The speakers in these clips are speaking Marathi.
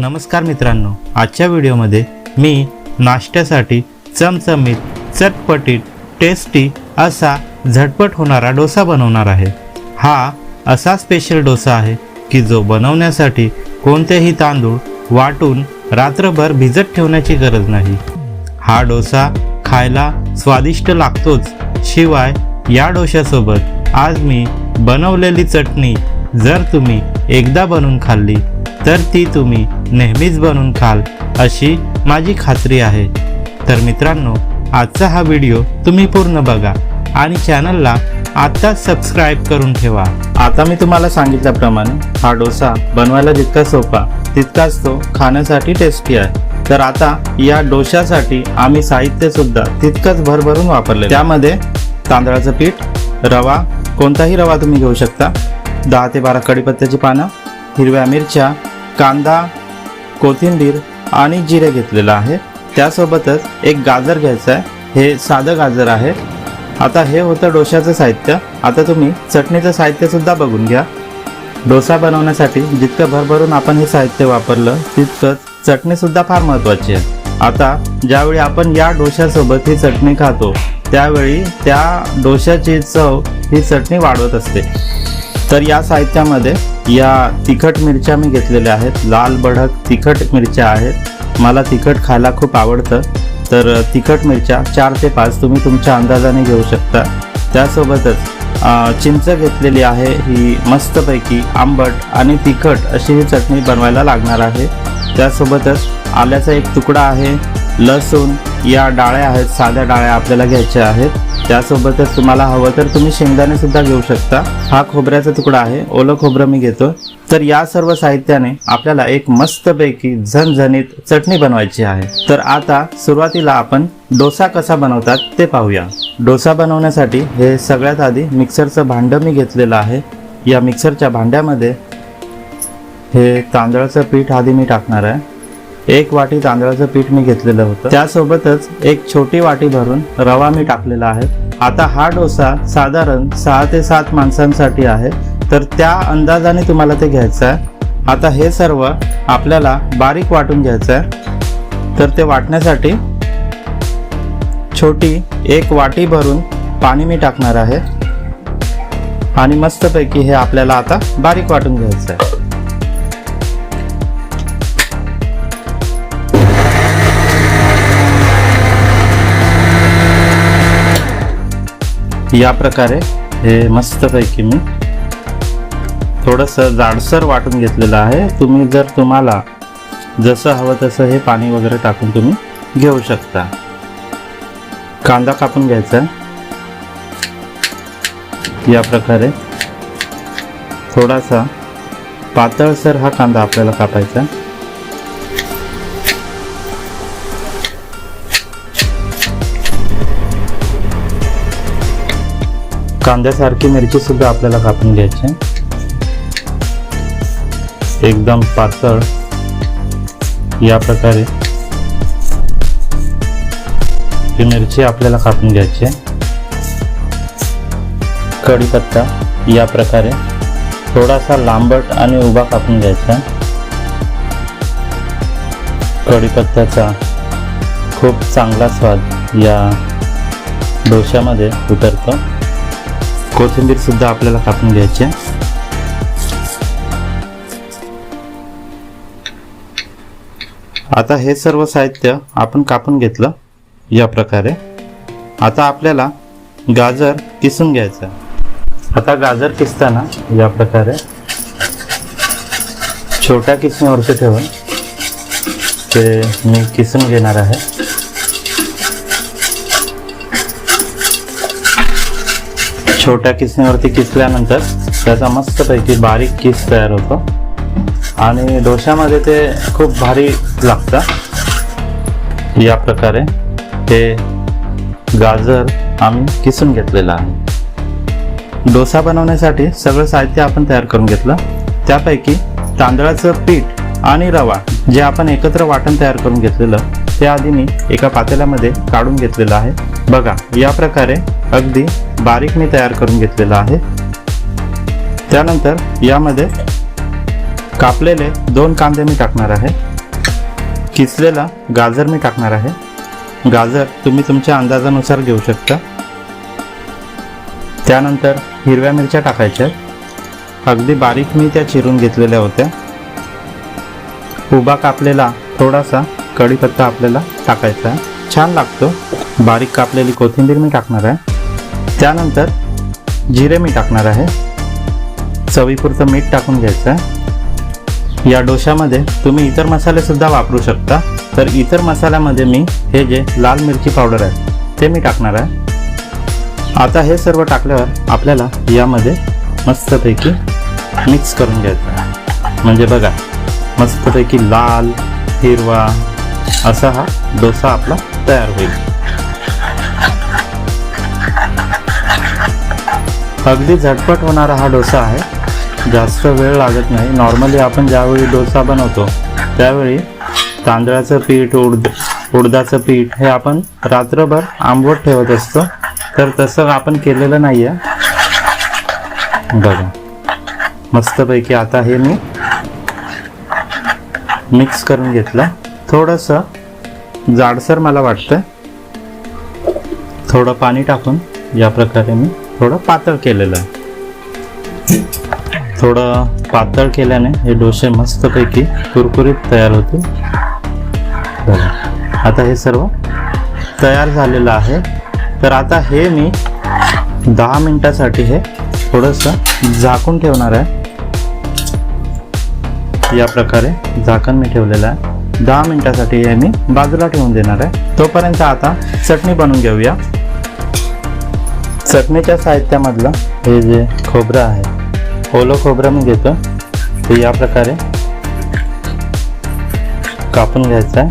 नमस्कार मित्रांनो आजच्या व्हिडिओमध्ये मी नाश्त्यासाठी चमचमीत चटपटीत टेस्टी असा झटपट होणारा डोसा बनवणार आहे. हा असा स्पेशल डोसा आहे की जो बनवण्यासाठी कोणतेही तांदूळ वाटून रात्रभर भिजत ठेवण्याची गरज नाही. हा डोसा खायला स्वादिष्ट लागतोच. शिवाय या डोशासोबत आज मी बनवलेली चटणी जर तुम्ही एकदा बनवून खाल्ली तर ती तुम्ही नेहमीच बनवून खाल अशी माझी खात्री आहे. तर मित्रांनो आजचा हा व्हिडिओ तुम्ही पूर्ण बघा आणि चॅनलला आत्ताच सबस्क्राईब करून ठेवा. आता मी तुम्हाला सांगितल्याप्रमाणे हा डोसा बनवायला जितका सोपा तितकाच तो खाण्यासाठी टेस्टी आहे. तर आता या डोशासाठी आम्ही साहित्य सुद्धा तितकंच भरभरून वापरले त्यामध्ये तांदळाचं पीठ रवा कोणताही रवा तुम्ही घेऊ शकता. दहा ते बारा कडीपत्त्याची पानं हिरव्या मिरच्या कांदा कोथिंबीर आणि जिरे घेतलेलं आहे. त्यासोबतच एक गाजर घ्यायचं आहे. हे साधं गाजर आहे. आता हे होतं डोशाचं साहित्य. आता तुम्ही चटणीचं साहित्य सुद्धा बघून घ्या. डोसा बनवण्यासाठी जितकं भरभरून आपण हे साहित्य वापरलं तितकंच चटणी सुद्धा फार महत्वाची आहे. आता ज्यावेळी आपण या डोशासोबत ही चटणी खातो त्यावेळी त्या डोशाची चव ही चटणी वाढवत असते. तर या साहित्यामध्ये या तिखट मिरच्या मी घेतलेल्या आहेत. लाल बढक तिखट मिरच्या आहेत. मला तिखट खायला खूप आवडतं. तर तिखट मिरच्या चार ते पाच तुम्ही तुमच्या अंदाजाने घेऊ शकता. त्यासोबतच चिंच घेतलेली आहे. ही मस्तपैकी आंबट आणि तिखट अशी ही चटणी बनवायला लागणार आहे. त्यासोबतच आल्याचा एक तुकडा आहे. लसूण या डाळ्या आहेत साध्या डाळ्या आपल्याला घ्यायच्या आहेत. त्यासोबतच तुम्हाला हवं तर तुम्ही शेंगदाणे सुद्धा घेऊ शकता. हा खोबऱ्याचा तुकडा आहे ओलं खोबरं मी घेतो. तर या सर्व साहित्याने आपल्याला एक मस्तपैकी झणझणीत चटणी बनवायची आहे. तर आता सुरुवातीला आपण डोसा कसा बनवतात ते पाहूया. डोसा बनवण्यासाठी हे सगळ्यात आधी मिक्सरचं भांडं मी घेतलेलं आहे. या मिक्सरच्या भांड्यामध्ये हे तांदळाचं पीठ आधी मी टाकणार आहे. एक वाटी तांदळाचं पीठ मी घेतलेलं होतं. त्यासोबतच एक छोटी वाटी भरून रवा मी टाकलेला आहे. आता हा डोसा साधारण सहा ते सात माणसांसाठी आहे. तर त्या अंदाजाने तुम्हाला ते घ्यायचं आहे. आता हे सर्व आपल्याला बारीक वाटून घ्यायचं आहे. तर ते वाटण्यासाठी छोटी एक वाटी भरून पाणी मी टाकणार आहे. आणि मस्तपैकी हे आपल्याला आता बारीक वाटून घ्यायचं आहे. या प्रकारे हे मस्तपैकी मी थोडंसं जाडसर वाटून घेतलेलं आहे. तुम्ही जर तुम्हाला जसं हवं तसं हे पाणी वगैरे टाकून तुम्ही घेऊ शकता. कांदा कापून घ्यायचा या प्रकारे थोडासा पातळसर हा कांदा आपल्याला कापायचा कांद्यासारखी मिरची सुद्धा आपल्याला कापून घ्यायची एकदम पातळ. या प्रकारे ही मिरची आपल्याला कापून घ्यायची कढीपत्ता या प्रकारे थोडासा लांबट आणि उभा कापून घ्यायचा कढीपत्त्याचा खूप चांगला स्वाद या डोश्यामध्ये उतरतो. कोथिंबीर सुद्धा आपल्याला कापून घ्यायची आहे. आता हे सर्व साहित्य आपण कापून घेतलं या प्रकारे आता आपल्याला गाजर किसून घ्यायचं आहे. आता गाजर किसताना या प्रकारे छोट्या किसणीवरती ठेवून ते मी किसून घेणार आहे छोट्या किसणीवरती किसल्यानंतर त्याचा मस्तपैकी बारीक किस तयार होतो. आणि डोश्यामध्ये ते खूप भारी लागतं. या प्रकारे हे गाजर आम्ही किसून घेतलेलं आहे. डोसा बनवण्यासाठी सगळं साहित्य आपण तयार करून घेतलं. त्यापैकी तांदळाचं पीठ आणि रवा जे आपण एकत्र वाटण तयार करून घेतलेलं ते आधी मी एका पातेल्यामध्ये काढून घेतलेलं आहे. बघा या प्रकारे अगदी बारीक मी तयार करून घेतलेलं आहे. त्यानंतर यामध्ये कापलेले दोन कांदे मी टाकणार आहे. किसलेला गाजर मी टाकणार आहे. गाजर तुम्ही तुमच्या अंदाजानुसार घेऊ शकता. त्यानंतर हिरव्या मिरच्या टाकायच्या अगदी बारीक मी त्या चिरून घेतलेल्या होत्या. उभा कापलेला थोडासा कढीपत्ता आपल्याला टाकायचा छान लागतो. बारीक कापलेली कोथिंबीर मी टाकणार आहे. त्यानंतर जिरे मी टाकणार आहे. चवीपुरतं मीठ टाकून घ्यायचं आहे. या डोशामध्ये तुम्ही इतर मसाले सुद्धा वापरू शकता. तर इतर मसाल्यामध्ये मी हे जे लाल मिरची पावडर आहे ते मी टाकणार आहे. आता हे सर्व टाकल्यावर आपल्याला यामध्ये मस्तपैकी मिक्स करून घ्यायचं आहे. म्हणजे बघा मस्तपैकी लाल हिरवा असा हा डोसा आपला तयार होईल. अगदी झटपट होणारा हा डोसा आहे. जास्त वेळ लागत नाही. नॉर्मली आपण ज्यावेळी डोसा बनवतो त्यावेळी तांदळाचं पीठ उडद उडदाचं पीठ हे आपण रात्रभर आंबवट ठेवत असतो. तर तसं आपण केलेलं नाही आहे बघा. मस्तपैकी आता हे मी मिक्स करून घेतलं. थोडंसं जाडसर मला वाटतं थोडं पाणी टाकून या प्रकारे मी थोडं पातळ केलेलं आहे. थोडं पातळ केल्याने हे डोसे मस्तपैकी कुरकुरीत तयार होतील. आता हे सर्व तयार झालेलं आहे. तर आता हे मी दहा मिनटासाठी हे थोडंसं झाकून ठेवणार आहे. या प्रकारे झाकण मी ठेवलेलं आहे. दहा मिनटासाठी हे मी बाजूला ठेवून देणार आहे. तोपर्यंत आता चटणी बनवून घेऊया. चटणीच्या साहित्यामधलं हे जे खोबरं आहे ओलं खोबरं मी घेतो. ते या प्रकारे कापून घ्यायचं आहे.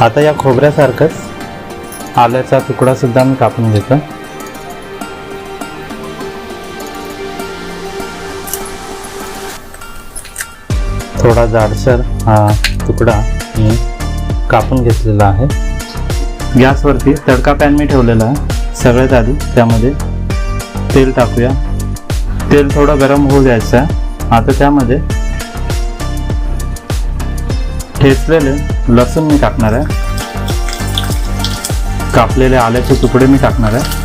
आता या खोबऱ्यासारखंच आल्याचा तुकडा सुद्धा मी कापून घेतो. थोडा जाडसर हा तुकडा मी कापून घेतलेला आहे. गॅसवरती तडका पॅन मी ठेवलेला आहे. सगळ्यात आधी त्यामध्ये तेल टाकूया. तेल थोडं गरम होऊ द्यायचं आहे. आता त्यामध्ये ठेचलेले लसूण मी टाकणार आहे. कापलेले आल्याचे तुकडे मी टाकणार आहे.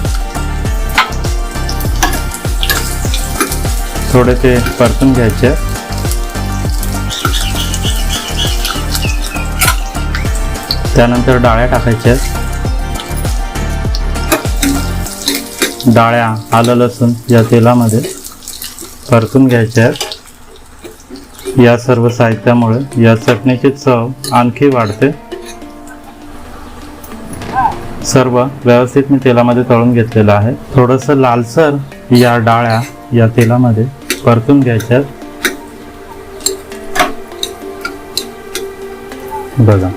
थोडे ते परतून घ्यायचे. त्यानंतर डाळ्या टाकायच्या. डाळ्या आलं लसूण या तेलामध्ये परतून घ्यायच्या. या सर्व साहित्यामुळे या चटणीची चव आणखी वाढते. सर्व व्यवस्थित मी तेलामध्ये तळून घेतलेलं आहे. थोडंसं लालसर या डाळ्या या तेलामध्ये परतून घ्यायच्या. बघा.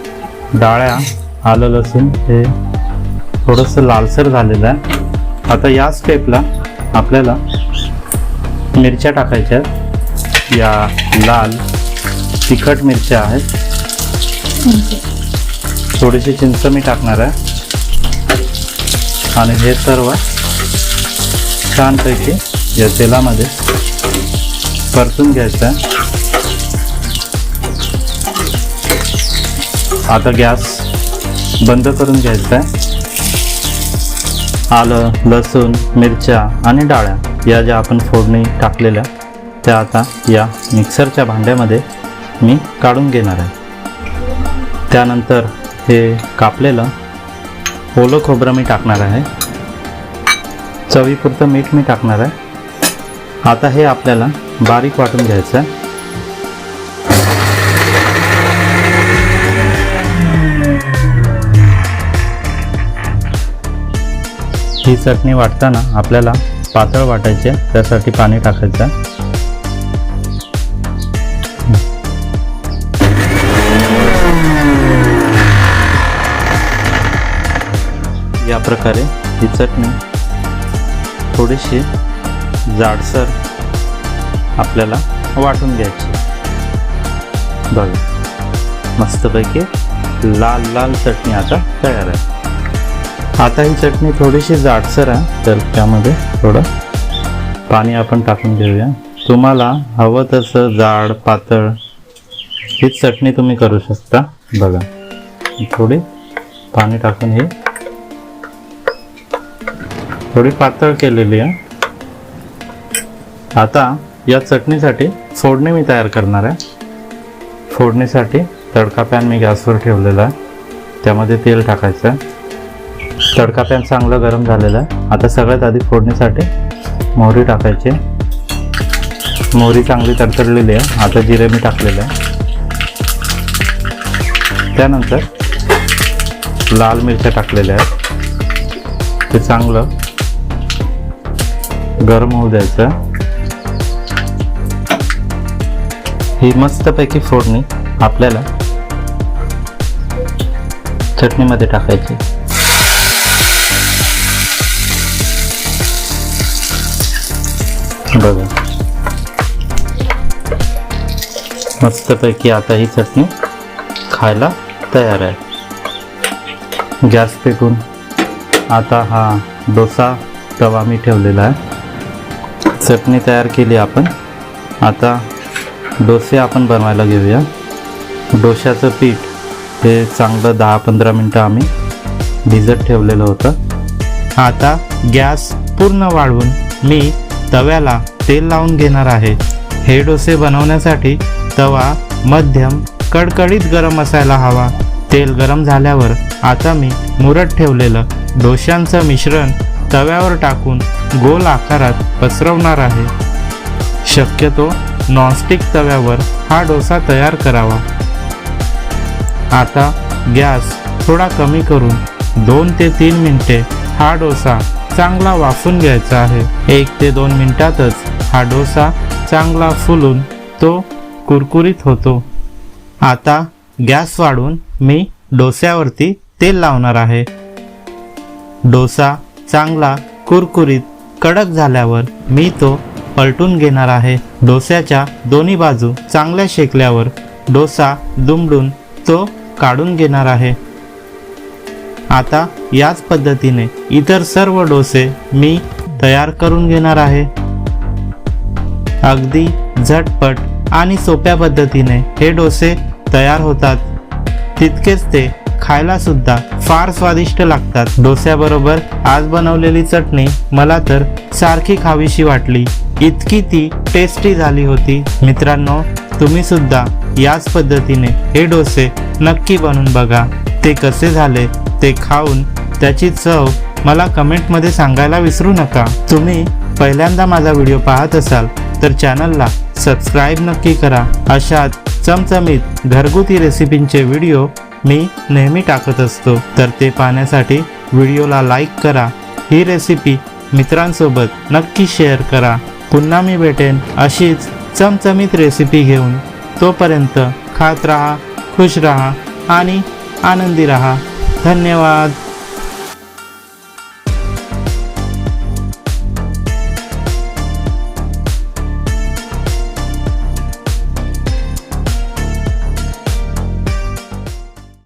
डाळ्या आलं लसूण हे थोडंसं लालसर झालेलं आहे. आता या स्टेपला आपल्याला मिरच्या टाकायच्या आहेत. या लाल तिखट मिरच्या आहेत. थोडीशी चिंच मी टाकणार आहे. आणि हे सर्व छानपैकी या तेलामध्ये परतून घ्यायचं आहे. आता गॅस बंद करून घ्यायचा आहे. आलं लसूण मिरच्या आणि डाळ्या या ज्या आपण फोडणी टाकलेल्या त्या आता या मिक्सरच्या भांड्यामध्ये मी काढून घेणार आहे. त्यानंतर हे कापलेलं ओलं खोबरं मी टाकणार आहे. चवीपुरतं मीठ मी टाकणार आहे. आता हे आपल्याला बारीक वाटून घ्यायचं आहे. ही चटणी वाटताना आपल्याला पातळ वाटायची आहे, त्यासाठी पाणी टाकायचं आहे. या प्रकारे ही चटणी थोडीशी जाडसर आपल्याला वाटून घ्यायची बघा मस्तपैकी लाल लाल चटणी आता तयार आहे आता ही चटणी थोडीशी जाडसर आहे तर त्यामध्ये थोडं पाणी आपण टाकून घेऊया. तुम्हाला हवं तसं जाड पातळ ही चटणी तुम्ही करू शकता. बघा थोडी पाणी टाकून ही थोडी पातळ केलेली आहे. आता या चटणीसाठी फोडणी मी तयार करणार आहे. फोडणीसाठी तडका पॅन मी गॅसवर ठेवलेला आहे. त्यामध्ये तेल टाकायचं आहे. तडका पॅन चांगलं गरम झालेलं आहे. आता सगळ्यात आधी फोडणीसाठी मोहरी टाकायची. मोहरी चांगली तडतडलेली आहे. आता जिरे मी टाकलेलं आहे. त्यानंतर लाल मिरच्या टाकलेल्या आहेत. ते चांगलं गरम होऊ द्यायचं. ही मस्तपैकी फोडणी आपल्याला चटणीमध्ये टाकायची. बघा. मस्तपैकी आता ही चटणी खायला तयार आहे. गॅस पेटून आता हा डोसा तवा मी ठेवलेला आहे. चटणी तयार केली आपण. आता डोसे आपण बनवायला घेऊया. डोश्याचं पीठ हे चांगलं दहा पंधरा मिनटं आम्ही भिजत ठेवलेलं होतं. आता गॅस पूर्ण वाढवून मी तव्याला तेल लावून घेणार आहे. हे डोसे बनवण्यासाठी तवा मध्यम कडकडीत गरम असायला हवा. तेल गरम झाल्यावर आता मी मुरत ठेवलेलं डोश्यांचं मिश्रण तव्यावर टाकून गोल आकारात पसरवणार आहे. शक्यतो नॉनस्टिक तव्यावर हा डोसा तयार करावा. आता गॅस थोडा कमी करून दोन ते तीन मिनिटे हा डोसा चांगला वाफून घ्यायचा आहे. एक ते दोन मिनिटातच हा डोसा चांगला फुलून तो कुरकुरीत होतो. आता गॅस वाढून मी डोस्यावरती तेल लावणार आहे. डोसा चांगला कुरकुरीत कडक झाल्यावर मी तो पलटून घेणार आहे. डोस्याच्या दोन्ही बाजू चांगल्या शेकल्यावर डोसा दुमडून तो काढून घेणार आहे. आता याच पद्धतीने इतर सर्व डोसे मी तयार करून घेणार आहे. अगदी झटपट आणि सोप्या पद्धतीने हे डोसे तयार होतात. तितकेच ते खायला सुद्धा फार स्वादिष्ट लागतात. डोस्याबरोबर आज बनवलेली चटणी मला तर सारखी खावीशी वाटली. इतकी ती टेस्टी झाली होती. मित्रांनो तुम्ही सुद्धा याच पद्धतीने हे डोसे नक्की बनवून बघा. ते कसे झाले ते खाऊन त्याची चव मला कमेंटमध्ये सांगायला विसरू नका. तुम्ही पहिल्यांदा माझा व्हिडिओ पाहत असाल तर चॅनलला सबस्क्राईब नक्की करा. अशात चमचमीत घरगुती रेसिपींचे व्हिडिओ मी नेहमी टाकत असतो. तर ते पाहण्यासाठी व्हिडिओला लाईक करा. ही रेसिपी मित्रांसोबत नक्की शेअर करा. पुन्हा मी भेटेन अशीच चमचमीत रेसिपी घेऊन. तोपर्यंत खात राहा खुश राहा आणि आनंदी राहा. धन्यवाद.